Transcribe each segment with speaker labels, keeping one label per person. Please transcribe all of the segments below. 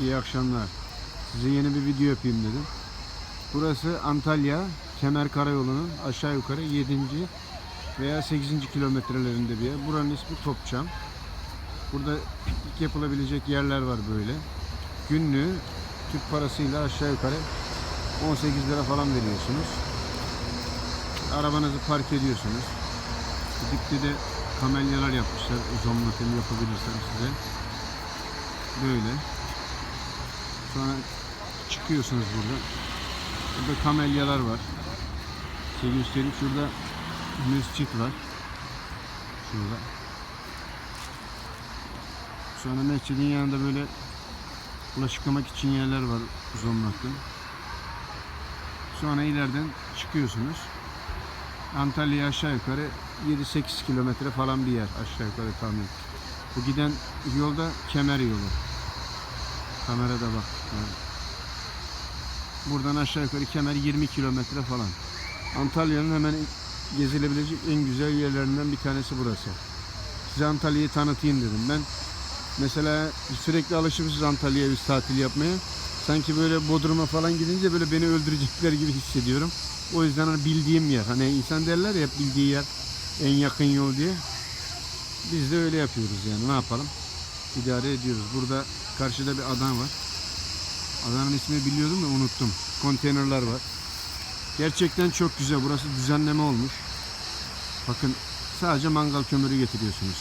Speaker 1: İyi akşamlar. Size yeni bir video yapayım dedim. Burası Antalya Kemer Karayolu'nun aşağı yukarı 7. veya 8. kilometrelerinde bir yer. Buranın ismi Topçam. Burada piknik yapılabilecek yerler var böyle. Günlüğü Türk parasıyla aşağı yukarı 18 lira falan veriyorsunuz. Arabanızı park ediyorsunuz. Dipte de kamelyalar yapmışlar. Uzanmatını yapabilirsem size. Böyle. Sonra çıkıyorsunuz burada. Burada kamelyalar var. Size göstereyim. Şurada mescit var. Şurada. Sonra mescidin yanında böyle bulaşıklamak için yerler var uzanmakta. Sonra ileriden çıkıyorsunuz. Antalya aşağı yukarı 7-8 kilometre falan bir yer aşağı yukarı tahmin. Bu giden yolda kemer yolu. Kamerada bak. Buradan aşağı yukarı kemer 20 kilometre falan. Antalya'nın hemen gezilebilecek en güzel yerlerinden bir tanesi burası. Size Antalya'yı tanıtayım dedim. Ben mesela sürekli alışmışız Antalya'ya biz tatil yapmaya. Sanki böyle Bodrum'a falan gidince böyle beni öldürecekler gibi hissediyorum. O yüzden hani bildiğim yer. Hani insan derler ya bildiği yer en yakın yol diye. Biz de öyle yapıyoruz yani ne yapalım. İdare ediyoruz. Burada karşıda bir adam var. Adanın ismini biliyordum da unuttum. Konteynerler var. Gerçekten çok güzel. Burası düzenleme olmuş. Bakın sadece mangal kömürü getiriyorsunuz.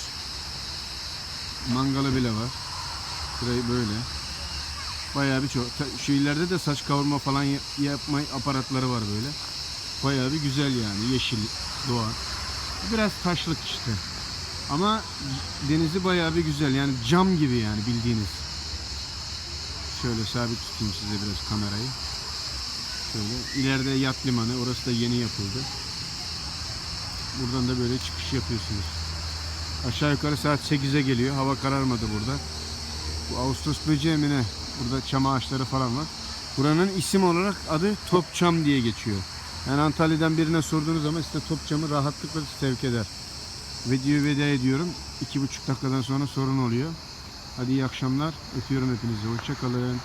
Speaker 1: Mangalı bile var. Burayı böyle. Bayağı bir çok. ileride de saç kavurma falan ya- yapma aparatları var böyle. Bayağı bir güzel yani. Yeşil, doğa. Biraz taşlık işte. Ama denizi bayağı bir güzel. Yani cam gibi yani bildiğiniz. Şöyle sabit tutayım size biraz kamerayı. Şöyle. İleride yat limanı. Orası da yeni yapıldı. Buradan da böyle çıkış yapıyorsunuz. Aşağı yukarı saat 8'e geliyor. Hava kararmadı burada. Bu Ağustos böceği? Burada çam ağaçları falan var. Buranın isim olarak adı Topçam diye geçiyor. Yani Antalya'dan birine sorduğunuz zaman size Topçam'ı rahatlıkla sevk eder. Videoyu veda ediyorum. İki buçuk dakikadan sonra sorun oluyor. Hadi iyi akşamlar. Öpüyorum hepinizi. Hoşçakalın.